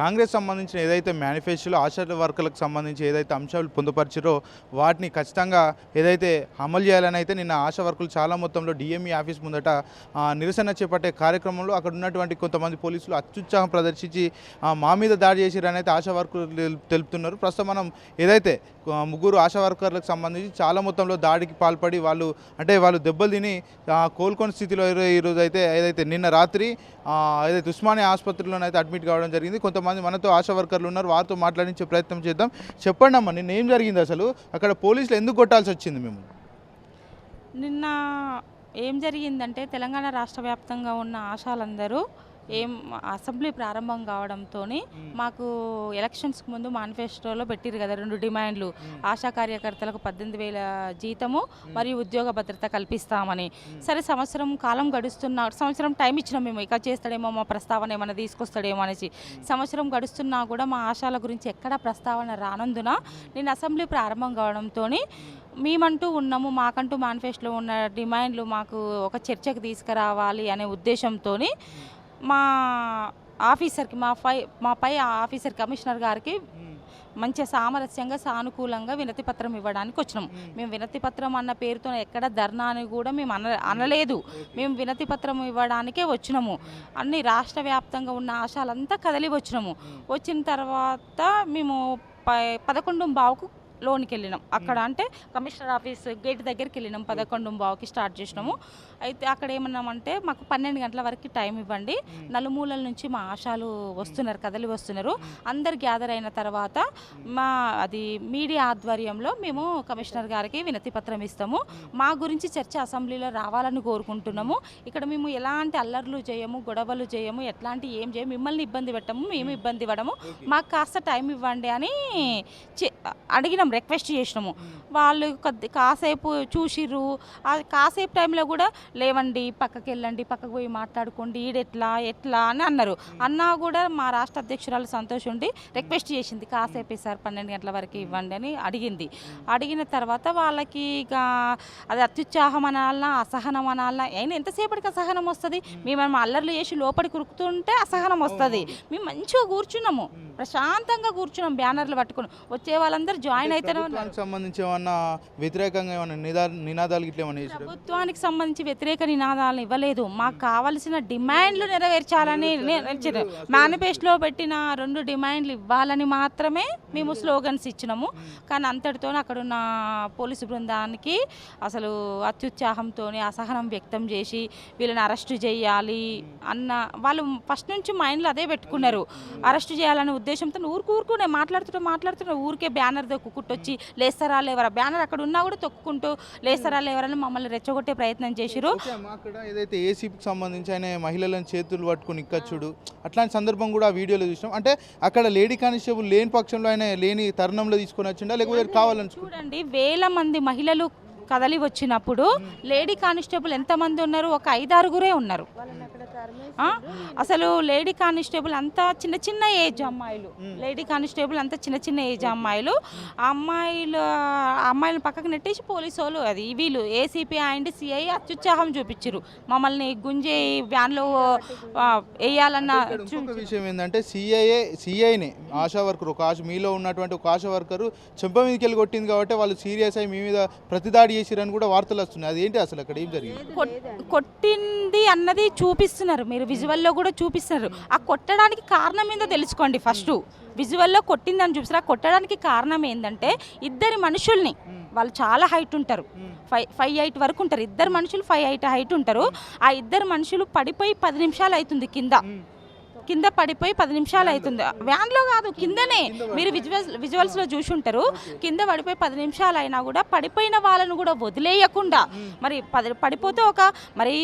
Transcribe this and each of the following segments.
కాంగ్రెస్ సంబంధించిన ఏదైతే మేనిఫెస్టోలో ఆశా వర్కర్లకు సంబంధించి ఏదైతే అంశాలు పొందుపరిచారో వాటిని ఖచ్చితంగా ఏదైతే అమలు చేయాలని అయితే నిన్న ఆశా వర్కులు చాలా మొత్తంలో డిఎంఈ ఆఫీస్ ముందట నిరసన చేపట్టే కార్యక్రమంలో అక్కడ ఉన్నటువంటి కొంతమంది పోలీసులు అత్యుత్సాహం ప్రదర్శించి మా మీద దాడి చేసిరని అయితే ఆశా వర్కులు తెలుపుతున్నారు. ప్రస్తుతం మనం ఏదైతే ముగ్గురు ఆశా వర్కర్లకు సంబంధించి చాలా మొత్తంలో దాడికి పాల్పడి వాళ్ళు అంటే వాళ్ళు దెబ్బలు తిని కోలుకొని స్థితిలో ఈరోజు అయితే ఏదైతే నిన్న రాత్రి ఏదైతే ఉస్మానియా ఆసుపత్రిలోనైతే అడ్మిట్ కావడం జరిగింది కొంతమంది మనతో ఆశా వర్కర్లు ఉన్నారు వారితో మాట్లాడించే ప్రయత్నం చేద్దాం. చెప్పండి అమ్మ నిన్న ఏం జరిగింది అసలు? అక్కడ పోలీసులు ఎందుకు కొట్టాల్సి వచ్చింది మేము నిన్న ఏం జరిగిందంటే తెలంగాణ రాష్ట్ర వ్యాప్తంగా ఉన్న ఆశాలందరూ ఏం అసెంబ్లీ ప్రారంభం కావడంతో మాకు ఎలక్షన్స్కి ముందు మేనిఫెస్టోలో పెట్టిరు కదా రెండు డిమాండ్లు. ఆశా కార్యకర్తలకు పద్దెనిమిది వేల జీతము మరియు ఉద్యోగ భద్రత కల్పిస్తామని. సరే సంవత్సరం కాలం గడుస్తున్న సంవత్సరం టైం ఇచ్చినాం మేము. ఇక చేస్తాడేమో మా ప్రస్తావన ఏమైనా తీసుకొస్తాడేమో అనేసి. సంవత్సరం గడుస్తున్నా కూడా మా ఆశాల గురించి ఎక్కడా ప్రస్తావన రానందున నేను అసెంబ్లీ ప్రారంభం కావడంతో మేమంటూ ఉన్నాము మాకంటూ మేనిఫెస్టోలో ఉన్న డిమాండ్లు మాకు ఒక చర్చకు తీసుకురావాలి అనే ఉద్దేశంతో మా ఆఫీసర్కి మా పై మా పై ఆఫీసర్ కమిషనర్ గారికి మంచి సామరస్యంగా సానుకూలంగా వినతి పత్రం ఇవ్వడానికి వచ్చినాం. మేము. వినతి పత్రం అన్న పేరుతో ఎక్కడ ధర్నా అని కూడా మేము అన అనలేదు. మేము వినతి పత్రం ఇవ్వడానికే వచ్చినాము. అన్ని రాష్ట్ర వ్యాప్తంగా ఉన్న ఆశాలంతా కదిలి వచ్చినాము. వచ్చిన తర్వాత మేము ప- పదకొండు బావుకు లోనికి వెళ్ళినాం. అక్కడ అంటే కమిషనర్ ఆఫీస్ గేట్ దగ్గరికి వెళ్ళినాం పదకొండు బావుకి స్టార్ట్ చేసినాము. అయితే అక్కడ ఏమన్నామంటే మాకు పన్నెండు గంటల వరకు టైం ఇవ్వండి. నలుమూలల నుంచి మా ఆశాలు వస్తున్నారు కదలి వస్తున్నారు. అందరు గ్యాదర్ అయిన తర్వాత మా అది మీడియా ఆధ్వర్యంలో మేము కమిషనర్ గారికి వినతి పత్రం ఇస్తాము. మా గురించి చర్చ అసెంబ్లీలో రావాలని కోరుకుంటున్నాము. ఇక్కడ మేము ఎలాంటి అల్లర్లు చేయము గొడవలు చేయము ఎట్లాంటి ఏం చేయము మిమ్మల్ని ఇబ్బంది పెట్టము మేము ఇబ్బంది పడము. మాకు కాస్త టైం ఇవ్వండి అని చె- రిక్వెస్ట్ చేసినాము. వాళ్ళు కొద్ది కాసేపు చూసిర్రు. ఆ కాసేపు టైంలో కూడా లేవండి పక్కకి వెళ్ళండి పక్కకు పోయి మాట్లాడుకోండి ఈడెట్లా ఎట్లా అని అన్నారు. అన్నా కూడా మా రాష్ట్ర అధ్యక్షురాలు సంతోష్ ఉండి రిక్వెస్ట్ చేసింది. కాసేపే సార్ పన్నెండు గంటల వరకు ఇవ్వండి అని అడిగింది. అడిగిన తర్వాత వాళ్ళకి ఇక అది అత్యుత్సాహం అనాలనా అసహనం అనాలనా అయినా ఎంతసేపటికి అసహనం వస్తుంది? మేము అల్లర్లు చేసి లోపలికి ఉరుకుతుంటే అసహనం వస్తుంది. మేము మంచిగా కూర్చున్నాము. ప్రశాంతంగా కూర్చున్నాం బ్యానర్లు పట్టుకుని. వచ్చే వాళ్ళందరూ జాయిన్ ప్రభుత్వానికి సంబంధించి ఏమన్నా వ్యతిరేకంగా నిదా నినాదాలు ఇట్లా ప్రభుత్వానికి సంబంధించి వ్యతిరేక నినాదాలను ఇవ్వలేదు. మాకు కావలసిన డిమాండ్లు నెరవేర్చాలని మేనిఫెస్టోలో పెట్టిన రెండు డిమాండ్లు ఇవ్వాలని మాత్రమే మేము స్లోగన్స్ ఇచ్చినాము. కానీ అంతటితో అక్కడున్న పోలీసు బృందానికి అసలు అత్యుత్సాహంతో అసహనం వ్యక్తం చేసి వీళ్ళని అరెస్ట్ చేయాలి అన్న వాళ్ళు ఫస్ట్ నుంచి మైండ్లో అదే పెట్టుకున్నారు. అరెస్ట్ చేయాలనే ఉద్దేశంతో ఊరుకు ఊరుకునే మాట్లాడుతుంటే మాట్లాడుతుంటే ఊరికే బ్యానర్ దొక్కుకుంటొచ్చి లేస్తారా లేవరా? బ్యానర్ అక్కడ ఉన్నా కూడా తొక్కుకుంటూ లేస్తారా లేవరని మమ్మల్ని రెచ్చగొట్టే ప్రయత్నం చేసిరు అక్కడ ఏదైతే ఏసీపీకి సంబంధించి ఆయన మహిళలను చేతులు పట్టుకుని ఇక్కచ్చుడు. అట్లాంటి సందర్భం కూడా ఆ వీడియోలో చూసినాం. అంటే అక్కడ లేడీ కానిస్టేబుల్ లేని పక్షంలో ఆయన లేని తరుణంలో తీసుకొని వచ్చిండా? లేకపోతే కావాలని చూడండి వేల మంది మహిళలు కదలి వచ్చినప్పుడు లేడీ కానిస్టేబుల్ ఎంతమంది ఉన్నారు? ఒక ఐదారుగురే ఉన్నారు? అసలు లేడీ కానిస్టేబుల్ అంతా చిన్న చిన్న ఏజ్ అమ్మాయిలు. లేడీ కానిస్టేబుల్ అంతా చిన్న చిన్న ఏజ్ అమ్మాయిలు. అమ్మాయిలు అమ్మాయిలను పక్కకు నెట్టేసి పోలీసు వాళ్ళు అది వీళ్ళు ఏసీపీ అండ్ సిఐ అత్యుత్సాహం చూపించారు మమ్మల్ని గుంజే వ్యాన్లో వేయాలన్న విషయం ఏంటంటే సిఐఏ సిఐనే ఆశా వర్కర్ ఒక ఆశ మీలో ఉన్నటువంటి ఒక ఆశా వర్కరు చెంప మీదకి వెళ్ళి కొట్టింది కాబట్టి వాళ్ళు సీరియస్ అయ్యి మీ మీద ప్రతిదాడి చేసిరని కూడా వార్తలు వస్తున్నాయి. అదేంటి అసలు అక్కడ ఏం జరిగింది? కొట్- కొట్టింది అన్నది చూపిస్తున్నారు. మీరు విజువల్లో కూడా చూపిస్తున్నారు. ఆ కొట్టడానికి కారణం ఏందో తెలుసుకోండి ఫస్ట్. విజువల్లో కొట్టిందని చూపిస్తారు. ఆ కొట్టడానికి కారణం ఏంటంటే ఇద్దరి మనుషుల్ని వాళ్ళు చాలా హైట్ ఉంటారు. ఫైవ్ ఫైవ్ ఎయిట్ వరకు ఉంటారు. ఇద్దరు మనుషులు ఫైవ్ ఎయిట్ హైట్ ఉంటారు. ఆ ఇద్దరు మనుషులు పడిపోయి పది నిమిషాలు అవుతుంది కింద. కింద పడిపోయి పది నిమిషాలు అవుతుంది. వ్యాన్లో కాదు కిందనే. మీరు విజువల్స్ విజువల్స్లో చూసి ఉంటారు కింద పడిపోయి పది నిమిషాలు అయినా కూడా పడిపోయిన వాళ్ళను కూడా వదిలేయకుండా. మరి పది పడిపోతే ఒక మరి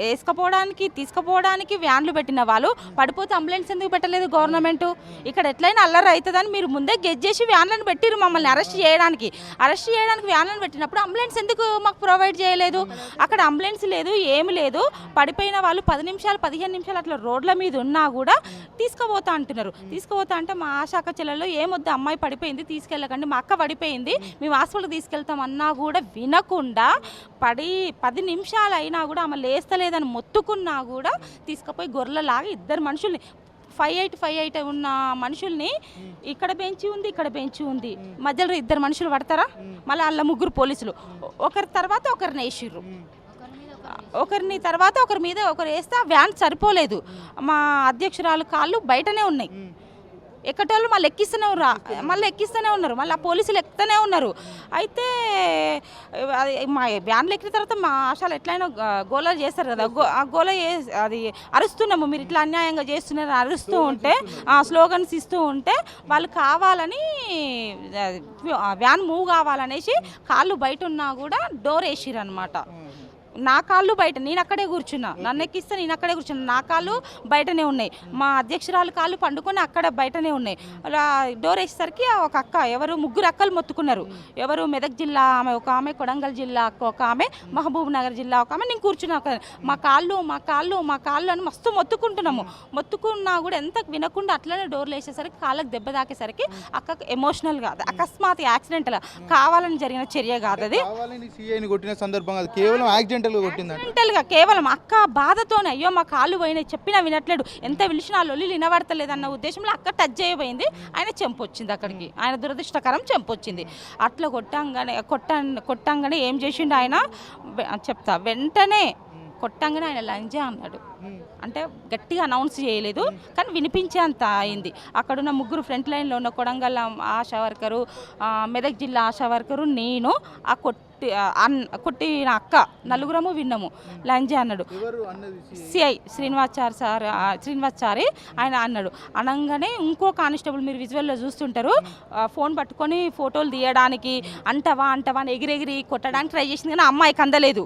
వేసుకపోవడానికి తీసుకుపోవడానికి వ్యాన్లు పెట్టిన వాళ్ళు పడిపోతే అంబులెన్స్ ఎందుకు పెట్టలేదు గవర్నమెంట్? ఇక్కడ ఎట్లయినా అల్లరి అవుతుందని మీరు ముందే గెజ్ చేసి వ్యాన్లను పెట్టిరు మమ్మల్ని అరెస్ట్ చేయడానికి. అరెస్ట్ చేయడానికి వ్యాన్లను పెట్టినప్పుడు అంబులెన్స్ ఎందుకు మాకు ప్రొవైడ్ చేయలేదు? అక్కడ అంబులెన్స్ లేదు ఏమి లేదు. పడిపోయిన వాళ్ళు పది నిమిషాలు పదిహేను నిమిషాలు అట్లా రోడ్ల మీద ఉన్నా కూడా తీసుకుపోతా అంటున్నారు. తీసుకుపోతా అంటే మా ఆశాఖ చెల్లెల్లో ఏమొద్దు అమ్మాయి పడిపోయింది తీసుకెళ్ళకండి మా అక్క పడిపోయింది మేము. హాస్పిటల్కి తీసుకెళ్తాం అన్నా కూడా వినకుండా పడి పది నిమిషాలు అయినా కూడా ఆమె లేస్తలేదని మొత్తుకున్నా కూడా తీసుకుపోయి గొర్రెలాగా ఇద్దరు మనుషుల్ని ఫైవ్ ఎయిట్ ఫైవ్ ఎయిట్ ఉన్న మనుషుల్ని ఇక్కడ బెంచి ఉంది ఇక్కడ బెంచి ఉంది. మధ్యలో ఇద్దరు మనుషులు పడతారా? మళ్ళీ వాళ్ళ ముగ్గురు పోలీసులు. ఒకరి తర్వాత ఒకరిని వేసిర్రు. ఒకరిని తర్వాత ఒకరి మీద ఒకరు వేస్తే ఆ వ్యాన్ సరిపోలేదు. మా అధ్యక్షురాలు కాళ్ళు బయటనే ఉన్నాయి. ఎక్కటోళ్ళు మళ్ళీ ఎక్కిస్తూనే ఉన్నారు మళ్ళీ ఎక్కిస్తూనే ఉన్నారు. మళ్ళీ ఆ పోలీసులు ఎక్కుతూనే ఉన్నారు. అయితే మా వ్యాన్లు ఎక్కిన తర్వాత మా ఆశాలు ఎట్లయినా గ- గోళాలు చేస్తారు కదా. గో- ఆ ఏ- అది అరుస్తున్నాము. మీరు ఇట్లా అన్యాయంగా చేస్తున్నారు అరుస్తూ ఉంటే ఆ స్లోగన్స్ ఇస్తూ ఉంటే వాళ్ళు కావాలని వ్యాన్ మూవ్ కావాలనేసి కాళ్ళు బయట ఉన్నా కూడా డోర్ వేసిరు అనమాట నా కాళ్ళు బయట నేను అక్కడే కూర్చున్నా. నన్ను ఎక్కిస్తే నేను అక్కడే కూర్చున్నా. నా కాళ్ళు బయటనే ఉన్నాయి. మా అధ్యక్షురాలు కాళ్ళు పండుకొని అక్కడ బయటనే ఉన్నాయి. డోర్ వేసేసరికి ఒక అక్క ఎవరు? ముగ్గురు అక్కలు మొత్తుకున్నారు. ఎవరు? మెదక్ జిల్లా ఆమె ఒక ఆమె కొడంగల్ జిల్లా ఒక ఆమె మహబూబ్ నగర్ జిల్లా ఒక ఆమె. నేను కూర్చున్నా ఒక- మా కాళ్ళు మా కాళ్ళు మా కాళ్ళు అని మస్తు మొత్తుకుంటున్నాము. మొత్తుకున్నా కూడా ఎంత వినకుండా అట్లనే డోర్లు వేసేసరికి కాళ్ళకు దెబ్బ తాకేసరికి అక్కకు కాదు. అకస్మాత్ యాక్సిడెంట్ కావాలని జరిగిన చర్య కాదు అది. కొట్టిన సందర్భం కాదు. యాక్సిడెంటల్గా కొట్టిందంట. యాక్సిడెంటల్గా కేవలం అక్క బాధతోనే అయ్యో మా కాళ్ళు పోయినాయి చెప్పినా వినట్లేడు ఎంత పిలిచినా లొల్లి వినబడతలేదు అన్న ఉద్దేశంలో అక్క టచ్ చేయబోయింది ఆయన చెంపు వచ్చింది అక్కడికి. ఆయన దురదృష్టకరం చెంపు వచ్చింది. అట్లా కొట్టంగానే కొట్ట కొట్టంగానే ఏం చేసిండు ఆయన? చెప్తా వెంటనే కొట్టంగానే ఆయన లంజా అన్నాడు. అంటే గట్టిగా అనౌన్స్ చేయలేదు కానీ వినిపించేంత అయింది. అక్కడున్న ముగ్గురు ఫ్రంట్ లైన్లో ఉన్న కొడంగల్ ఆశా వర్కరు మెదక్ జిల్లా ఆశా వర్కరు నేను ఆ కొట్టి అన్ కొట్టిన అక్క నలుగురము విన్నాము. లంజా అన్నాడు. సిఐ శ్రీనివాచారి సార్ శ్రీనివాచారి ఆయన అన్నాడు. అనగానే ఇంకో కానిస్టేబుల్ మీరు విజువల్లో చూస్తుంటారు ఫోన్ పట్టుకొని ఫోటోలు తీయడానికి అంటవా అంటవా అని ఎగిరెగిరి కొట్టడానికి ట్రై చేసింది కానీ అమ్మాయికి అందలేదు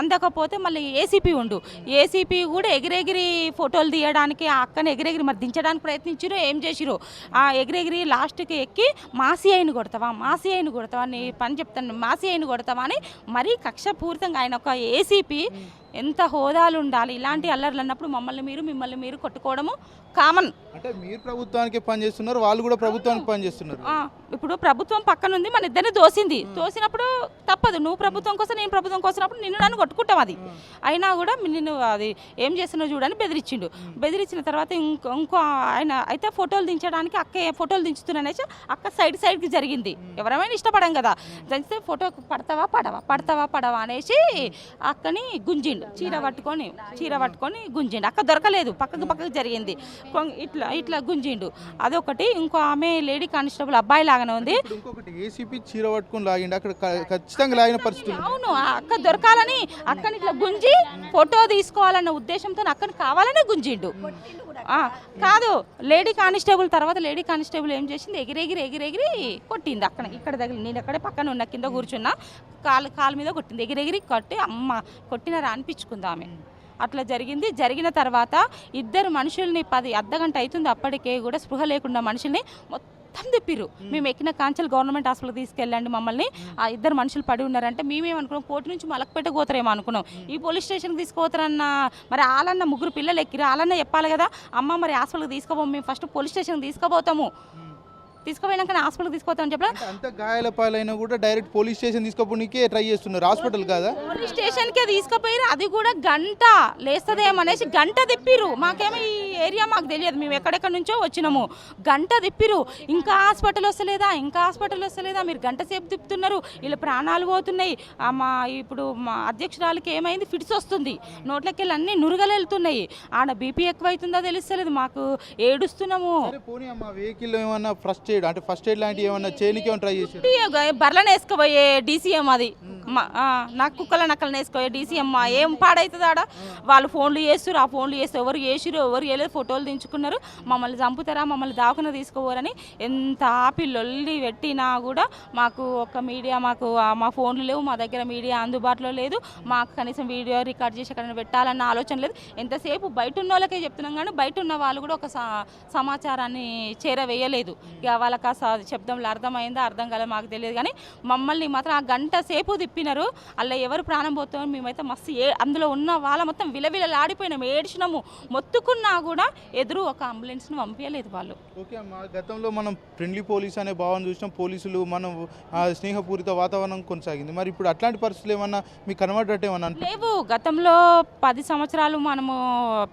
అందకపోతే మళ్ళీ ఏసీపీ ఉండు. ఏసీపీ కూడా ఎగిరెగిరి ఫోటోలు తీయడానికి ఆ అక్కని ఎగిరెగిరి మరి దించడానికి ప్రయత్నించారు ఏం చేసిరు ఆ ఎగిరెగిరి లాస్ట్కి ఎక్కి మాసి అయిన కొడతావా మాసి అయిన కొడతావా నీ పని చెప్తాను మాసి అయిన కొడతావా అని మరీ కక్షపూరితంగా ఆయన ఒక ఏసీపీ ఎంత హోదాలు ఉండాలి? ఇలాంటి అల్లర్లు అన్నప్పుడు మమ్మల్ని మీరు మిమ్మల్ని మీరు కొట్టుకోవడము కామన్. అంటే మీరు ప్రభుత్వానికి పనిచేస్తున్నారు వాళ్ళు కూడా ప్రభుత్వానికి పనిచేస్తున్నారు ఇప్పుడు ప్రభుత్వం పక్కన ఉంది మన ఇద్దరిని దోసింది తోసినప్పుడు తప్పదు. నువ్వు ప్రభుత్వం కోసం నేను ప్రభుత్వం కోసినప్పుడు నిన్ను నన్ను కొట్టుకుంటాం అది. అయినా కూడా నిన్ను అది ఏం చేస్తున్నావు చూడని బెదిరించిండు. బెదిరించిన తర్వాత ఇంకో ఇంకో ఆయన అయితే ఫోటోలు దించడానికి అక్క ఫోటోలు దించుతున్నానేసి అక్క సైడ్ సైడ్కి జరిగింది. ఎవరైనా ఇష్టపడం కదా. దంచితే ఫోటో పడతావా పడవా పడతావా పడవా అనేసి అక్కని గుంజిండు. చీర పట్టుకొని చీర పట్టుకొని గుంజిండు. అక్క దొరకలేదు పక్కకు పక్కకు జరిగింది. ఇట్లా ఇట్లా గుంజిండు. అదొకటి. ఇంకో ఆమె లేడీ కానిస్టేబుల్ అబ్బాయి లాగానే ఉంది. ఇంకొకటి ఏసీపీ చీర పట్టుకొని లాగిండి. అక్కడ ఖచ్చితంగా లాగిన పరిస్థితి. అవును అక్క దొరకాలని అక్కని ఇట్లా గుంజి ఫోటో తీసుకోవాలన్న ఉద్దేశంతో అక్కని కావాలనే గుంజిండు. ఆ, కాదు లేడీ కానిస్టేబుల్ తర్వాత లేడీ కానిస్టేబుల్ ఏం చేసింది? ఎగిరెగిరి ఎగిరెగిరి కొట్టింది అక్కడ ఇక్కడ దగ్గర నేను అక్కడే పక్కన ఉన్న కింద కూర్చున్నా కాలు కాలు మీద కొట్టింది. ఎగిరెగిరి కొట్టి అమ్మ కొట్టినారా అనిపించుకుంది ఆమె అట్లా జరిగింది. జరిగిన తర్వాత ఇద్దరు మనుషుల్ని పది అర్ధగంట అవుతుంది అప్పటికే కూడా స్పృహ లేకుండా మనుషుల్ని మొత్తం తిప్పిర్రు. మేము. ఎక్కిన కాంచల్ గవర్నమెంట్ హాస్పిటల్కి తీసుకెళ్ళండి మమ్మల్ని. ఆ ఇద్దరు మనుషులు పడి ఉన్నారంటే మేమేమనుకున్నాం కోర్టు నుంచి మలకపేట పోతారేమో అనుకున్నాం. ఈ పోలీస్ స్టేషన్కి తీసుకుపోతారన్న మరి వాళ్ళన్న ముగ్గురు పిల్లలు ఎక్కిరు వాళ్ళన్న చెప్పాలి కదా అమ్మ మరి హాస్పిటల్కి తీసుకోపోము మేము ఫస్ట్ పోలీస్ స్టేషన్కి తీసుకుపోతాము. తీసుకుపోయినాక హాస్పిటల్కి తీసుకుపోతామని చెప్పిన అంటే అంత గాయాల పాలైనా కూడా డైరెక్ట్ పోలీస్ స్టేషన్ తీసుకోపోనికే ట్రై చేస్తున్నారు. హాస్పిటల్ కాదా? పోలీస్ స్టేషన్కే తీసుకుపోయారు అది కూడా గంట లేస్తుందేమనేసి గంట తిప్పిరు మాకేమో ఈ ఏరియా మాకు తెలియదు. మేము ఎక్కడెక్కడి నుంచో వచ్చినాము. గంట తిప్పిరు. ఇంకా హాస్పిటల్ వస్తలేదా? ఇంకా హాస్పిటల్ వస్తలేదా? మీరు గంట సేపు తిప్పుతున్నారు. వీళ్ళ ప్రాణాలు పోతున్నాయి. మా ఇప్పుడు మా అధ్యక్షురాలకి ఏమైంది? ఫిట్స్ వస్తుంది. నోట్లకి వెళ్ళి అన్ని నురగలు వెళ్తున్నాయి ఆడ బీపీ ఎక్కువ అవుతుందో తెలుస్తలేదు. మాకు ఏడుస్తున్నాము. సరే పోనీ అమ్మ వెహికల్ ఏమన్నా ఫస్ట్ ఎయిడ్ అంటే ఫస్ట్ ఎయిడ్ లాంటివి ఏమన్నా చేయనికి ట్రై బర్లను వేసుకుపోయే డీసీఎం అది. నా కుక్కల నక్కలను వేసుకోయే డీసీఎం ఏం పాడవుతుంది ఆడ? వాళ్ళు ఫోన్లు చేస్తారు ఆ ఫోన్లు చేస్తారు ఎవరు చేసిరు ఎవరు చేయలేదు ఫోటోలు దించుకున్నారు. మమ్మల్ని చంపుతారా మమ్మల్ని దావకన తీసుకోవాలని ఎంత ఆపి లొల్లి పెట్టినా కూడా మాకు ఒక మీడియా మాకు మా ఫోన్లు లేవు మా దగ్గర మీడియా అందుబాటులో లేదు. మాకు కనీసం వీడియో రికార్డ్ చేసి అక్కడ పెట్టాలన్న ఆలోచన లేదు. ఎంతసేపు బయట ఉన్న వాళ్ళకే చెప్తున్నాం కానీ బయట ఉన్న వాళ్ళు కూడా ఒక సమాచారాన్ని చేరవేయలేదు. ఇక వాళ్ళకి ఆ సా- శబ్దంలో అర్థమైందా అర్థం కాలేదు మాకు తెలియదు. కానీ మమ్మల్ని మాత్రం ఆ గంట సేపు తిప్పినారు. అలా ఎవరు ప్రాణం పోతామో మేమైతే మస్తు ఏ అందులో ఉన్న వాళ్ళ మొత్తం విలవిలలాడిపోయినాం ఏడ్చినాము మొత్తుకున్నా కూడా కూడా ఎదురు ఒక అంబులెన్స్ని పంపించలేదు వాళ్ళు. ఓకే అమ్మా గతంలో మనం ఫ్రెండ్లీ పోలీస్ అనే భావన చూసినాం. పోలీసులు మనం స్నేహపూరిత వాతావరణం కొనసాగింది. మరి ఇప్పుడు అట్లాంటి పరిస్థితులు ఏమన్నా మీకు కనబడ్డట్టు ఏమన్నా లేవు. గతంలో పది సంవత్సరాలు మనము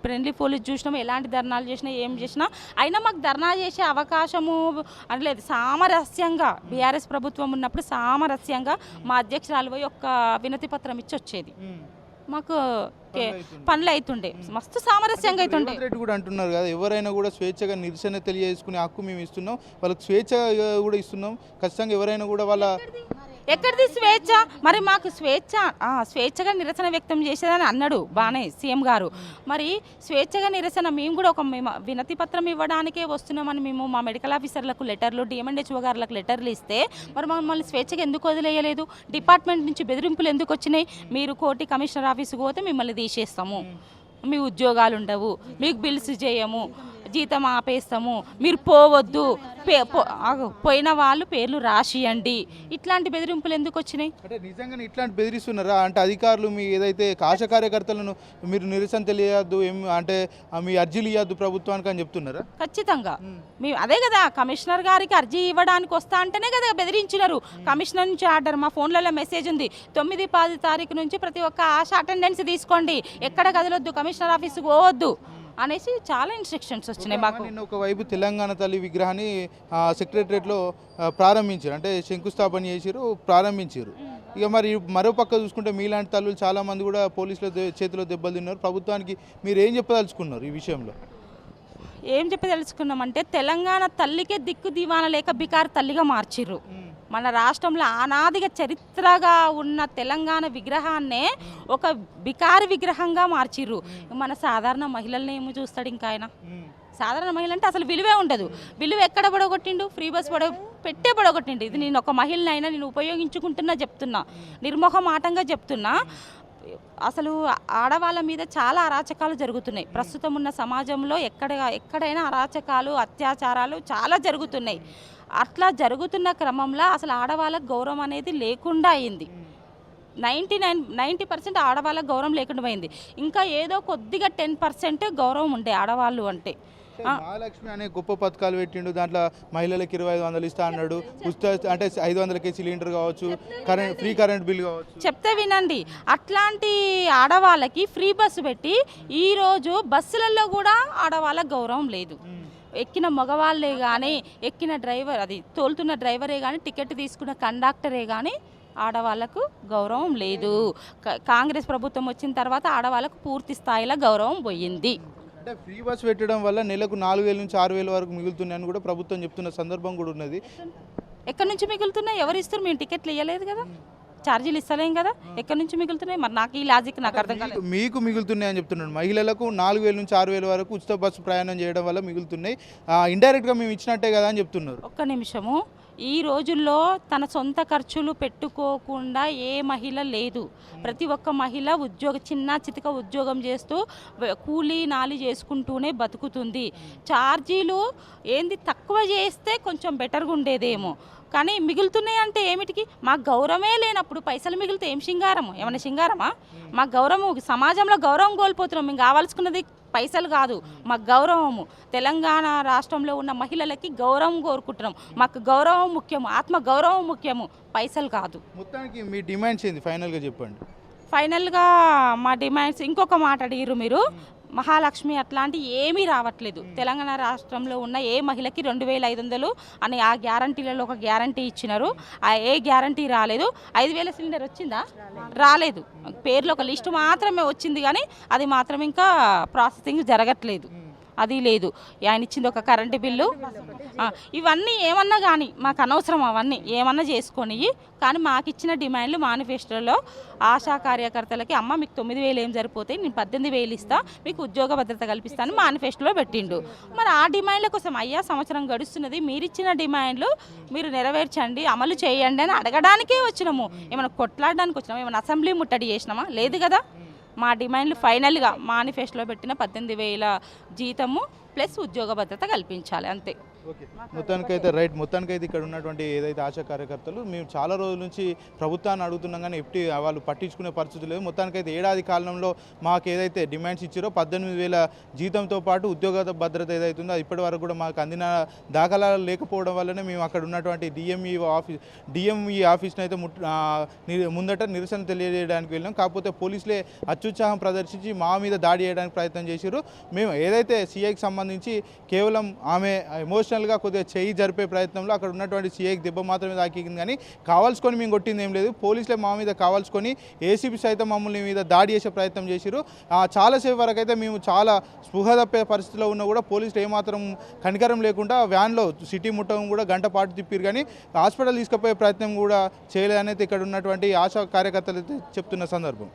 ఫ్రెండ్లీ పోలీస్ చూసినాం. ఎలాంటి ధర్నాలు చేసినా ఏం చేసినా అయినా మాకు ధర్నా చేసే అవకాశము అనలేదు సామరస్యంగా బీఆర్ఎస్ ప్రభుత్వం ఉన్నప్పుడు సామరస్యంగా మా అధ్యక్షురాలు పోయి ఒక్క వినతి పత్రం ఇచ్చి వచ్చేది. మాకు. పనులు అవుతుండే మస్తు సామరస్యంగా అవుతుండే రెడ్డి కూడా అంటున్నారు కదా ఎవరైనా కూడా స్వేచ్ఛగా నిరసన తెలియజేసుకునే హక్కు మేము ఇస్తున్నాం వాళ్ళకి స్వేచ్ఛగా కూడా ఇస్తున్నాం. ఖచ్చితంగా ఎవరైనా కూడా వాళ్ళ ఎక్కడిది స్వేచ్ఛ? మరి మాకు స్వేచ్ఛ ఆ, స్వేచ్ఛగా నిరసన వ్యక్తం చేసేదని అన్నాడు బాగానే సీఎం గారు. మరి స్వేచ్ఛగా నిరసన మేము కూడా ఒక మేము వినతి పత్రం ఇవ్వడానికే వస్తున్నామని మేము మా మెడికల్ ఆఫీసర్లకు లెటర్లు డిఎంఎండ్హెచ్ఓ గారులకు లెటర్లు ఇస్తే మరి మమ్మల్ని స్వేచ్ఛగా ఎందుకు వదిలేయలేదు? డిపార్ట్మెంట్ నుంచి బెదిరింపులు ఎందుకు వచ్చినాయి? మీరు కోటి కమిషనర్ ఆఫీస్కి పోతే మిమ్మల్ని తీసేస్తాము. మీ ఉద్యోగాలు ఉండవు మీకు బిల్స్ చేయము. జీతం ఆపేస్తాము. మీరు పోవద్దు. పోయిన వాళ్ళు పేర్లు రాసియండి. ఇట్లాంటి బెదిరింపులు ఎందుకు వచ్చినాయి? అంటే నిజంగానే ఇట్లాంటి బెదిరిస్తున్నారా? అంటే అధికారులు మీ ఏదైతే ఆశ కార్యకర్తలను మీరు నిరసన తెలియద్దు అంటే మీ అర్జీలు ఇవ్వద్దు ప్రభుత్వానికి అని చెప్తున్నారా? ఖచ్చితంగా. మేము. అదే కదా కమిషనర్ గారికి అర్జీ ఇవ్వడానికి వస్తా అంటేనే కదా బెదిరించినారు. కమిషనర్ నుంచి ఆర్డర్ మా ఫోన్లలో మెసేజ్ ఉంది. తొమ్మిది పది తారీఖు నుంచి ప్రతి ఒక్క ఆశ అటెండెన్స్ తీసుకోండి. ఎక్కడ కదలొద్దు కమిషనర్ ఆఫీస్కి పోవద్దు. అనేసి చాలా ఇన్స్ట్రక్షన్స్ వచ్చినాయి మాకు. నిన్న ఒకవైపు తెలంగాణ తల్లి విగ్రహాన్ని ఆ, ప్రారంభించారు. అంటే శంకుస్థాపన చేసారు ప్రారంభించారు ఇక మరి మరో పక్క చూసుకుంటే మీలాంటి తల్లులు చాలా మంది కూడా పోలీసుల చేతిలో దెబ్బలు తిన్నారు. ప్రభుత్వానికి మీరు ఏం చెప్పదలుచుకున్నారు ఈ విషయంలో? ఏం చెప్పి తెలుసుకున్నామంటే తెలంగాణ తల్లికే దిక్కు దివాన లేక బికార్ తల్లిగా మార్చిర్రు. మన రాష్ట్రంలో అనాదిగా చరిత్రగా ఉన్న తెలంగాణ విగ్రహాన్నే ఒక బికారి విగ్రహంగా మార్చిర్రు. మన సాధారణ మహిళల్ని ఏమో చూస్తాడు ఇంకా ఆయన? సాధారణ మహిళ అంటే అసలు విలువే ఉండదు. విలువ ఎక్కడ పడగొట్టిండు? ఫ్రీ బస్ పడ పెట్టే పడగొట్టిండు. ఇది నేను ఒక మహిళనైనా నేను ఉపయోగించుకుంటున్నా చెప్తున్నా. నిర్మోహమాటంగా చెప్తున్నా. అసలు ఆడవాళ్ళ మీద చాలా అరాచకాలు జరుగుతున్నాయి. ప్రస్తుతం ఉన్న సమాజంలో ఎక్కడ ఎక్కడైనా అరాచకాలు అత్యాచారాలు చాలా జరుగుతున్నాయి. అట్లా జరుగుతున్న క్రమంలో అసలు ఆడవాళ్ళకు గౌరవం అనేది లేకుండా అయింది. నైంటీ నైన్ నైంటీ పర్సెంట్ ఆడవాళ్ళకు గౌరవం లేకుండా పోయింది. ఇంకా ఏదో కొద్దిగా టెన్ పర్సెంట్ గౌరవం ఉండే ఆడవాళ్ళు అంటే. మహాలక్ష్మి అనే గొప్ప పథకాలు పెట్టిండు. దాంట్లో మహిళలకు ఇరవై ఐదు వందలు ఇస్తా అన్నాడు. ఉచిత అంటే ఐదు వందలకి సిలిండర్ కావచ్చు కరెంట్ ఫ్రీ కరెంట్ బిల్ కావచ్చు. చెప్తే వినండి. అట్లాంటి ఆడవాళ్ళకి ఫ్రీ బస్సు పెట్టి ఈరోజు బస్సులలో కూడా ఆడవాళ్ళకి గౌరవం లేదు. ఎక్కిన మగవాళ్ళే కానీ ఎక్కిన డ్రైవర్ అది తోలుతున్న డ్రైవరే కానీ టికెట్ తీసుకున్న కండక్టరే కానీ ఆడవాళ్ళకు గౌరవం లేదు. కాంగ్రెస్ ప్రభుత్వం వచ్చిన తర్వాత ఆడవాళ్ళకు పూర్తి స్థాయిలో గౌరవం పోయింది. అంటే ఫ్రీ బస్ పెట్టడం వల్ల నెలకు నాలుగు వేల నుంచి ఆరు వేల వరకు మిగులుతున్నాయని కూడా ప్రభుత్వం చెప్తున్న సందర్భం కూడా ఉన్నది. ఎక్కడి నుంచి మిగులుతున్నాయి? ఎవరు ఇస్తారు? మేము టికెట్లు ఇవ్వలేదు కదా. ఛార్జీలు ఇస్తలేం కదా. ఎక్కడి నుంచి మిగులుతున్నాయి? మరి నాకు ఈ లాజిక్ నాకు అర్థం కాలేదు. మీకు- మిగులుతున్నాయని చెప్తున్నాడు. మహిళలకు నాలుగు వేల నుంచి ఆరు వేల వరకు ఉచిత బస్సు ప్రయాణం చేయడం వల్ల మిగులుతున్నాయి. ఇండైరెక్ట్గా మేము ఇచ్చినట్టే కదా అని చెప్తున్నారు. ఒక్క నిమిషము. ఈ రోజుల్లో తన సొంత ఖర్చులు పెట్టుకోకుండా ఏ మహిళ లేదు. ప్రతి ఒక్క మహిళ ఉద్యోగ చిన్న చితక ఉద్యోగం చేస్తూ కూలీ నాలి చేసుకుంటూనే బతుకుతుంది. ఛార్జీలు ఏంది తక్కువ చేస్తే కొంచెం బెటర్గా ఉండేదేమో కానీ మిగులుతున్నాయి అంటే ఏమిటికి? మాకు గౌరవమే లేనప్పుడు పైసలు మిగిలితే ఏం సింగారము ఏమైనా సింగారమా మాకు గౌరవం సమాజంలో గౌరవం కోల్పోతున్నాం. మేము కావాల్సుకున్నది పైసలు కాదు మాకు గౌరవము. తెలంగాణ రాష్ట్రంలో ఉన్న మహిళలకి గౌరవం కోరుకుంటున్నాం. మాకు గౌరవం ముఖ్యము ఆత్మ గౌరవం ముఖ్యము పైసలు కాదు. మొత్తానికి మీ డిమాండ్స్ ఏంది? ఫైనల్గా చెప్పండి. ఫైనల్గా మా డిమాండ్స్ ఇంకొక మాట అడిగిరు మీరు. మహాలక్ష్మి అట్లాంటి ఏమీ రావట్లేదు. తెలంగాణ రాష్ట్రంలో ఉన్న ఏ మహిళకి రెండు వేల ఐదు వందలు అని ఆ గ్యారంటీలలో ఒక గ్యారంటీ ఇచ్చినారు. ఆ ఏ గ్యారంటీ రాలేదు. ఐదు వేల సిలిండర్ వచ్చిందా? రాలేదు. పేర్లో ఒక లిస్ట్ మాత్రమే వచ్చింది కానీ అది మాత్రం ఇంకా ప్రాసెసింగ్ జరగట్లేదు. అది లేదు. ఆయన ఇచ్చింది ఒక కరెంటు బిల్లు. ఇవన్నీ ఏమన్నా కానీ మాకు అనవసరం అవన్నీ. ఏమన్నా చేసుకొని కానీ మాకు ఇచ్చిన డిమాండ్లు మేనిఫెస్టోలో ఆశా కార్యకర్తలకి అమ్మ మీకు తొమ్మిది వేలు ఏం సరిపోతాయి? నేను పద్దెనిమిది వేలు ఇస్తా. మీకు ఉద్యోగ భద్రత కల్పిస్తాను మేనిఫెస్టోలో పెట్టిండు. మరి ఆ డిమాండ్ల కోసం అయ్యా సంవత్సరం గడుస్తున్నది. మీరు ఇచ్చిన డిమాండ్లు మీరు నెరవేర్చండి అమలు చేయండి అని అడగడానికే వచ్చినాము. ఏమైనా కొట్లాడడానికి వచ్చినాము? ఏమైనా అసెంబ్లీ ముట్టడి చేసినామా? లేదు కదా? మా డిమాండ్లు ఫైనల్గా మేనిఫెస్టోలో పెట్టిన పద్దెనిమిది వేల జీతము ప్లస్ ఉద్యోగ భద్రత కల్పించాలి అంతే. మొత్తానికైతే రైట్ మొత్తానికైతే ఇక్కడ ఉన్నటువంటి ఏదైతే ఆశా కార్యకర్తలు మేము చాలా రోజుల నుంచి ప్రభుత్వాన్ని అడుగుతున్నాం కానీ ఎప్పటి వాళ్ళు పట్టించుకునే పరిస్థితి లేదు. మొత్తానికైతే ఏడాది కాలంలో మాకు ఏదైతే డిమాండ్స్ ఇచ్చారో పద్దెనిమిది వేల జీతంతో పాటు ఉద్యోగ భద్రత ఏదైతే ఉందో ఇప్పటి వరకు కూడా మాకు అందిన దాఖలాలు లేకపోవడం వల్లనే మేము అక్కడ ఉన్నటువంటి డిఎంఈ ఆఫీస్ డిఎంఈ ఆఫీస్ని అయితే ముందట నిరసన తెలియజేయడానికి వెళ్ళాం. కాకపోతే పోలీసులే అత్యుత్సాహం ప్రదర్శించి మా మీద దాడి చేయడానికి ప్రయత్నం చేశారు. మేము ఏదైతే సీఐకి సంబంధించి కేవలం ఆమె ఎమోషనల్గా కొద్దిగా చేయి జరిపే ప్రయత్నంలో అక్కడ ఉన్నటువంటి సీఏకి దెబ్బ మాత్రమే తాకింది. కానీ కావాల్సుకొని మేము కొట్టింది ఏం లేదు. పోలీసులే మా మీద కావాల్సుకొని ఏసీపీ సైతం మమ్మల్ని మీద దాడి చేసే ప్రయత్నం చేసిరు చాలాసేపు వరకు అయితే మేము చాలా స్పృహ తప్పే పరిస్థితిలో ఉన్నా కూడా పోలీసులు ఏమాత్రం కనికరం లేకుండా వ్యాన్లో సిటీ ముట్టం కూడా గంట పాటు తిప్పారు కానీ హాస్పిటల్ తీసుకుపోయే ప్రయత్నం కూడా చేయలేదనేది ఇక్కడ ఉన్నటువంటి ఆశా కార్యకర్తలు అయితే చెప్తున్న సందర్భం.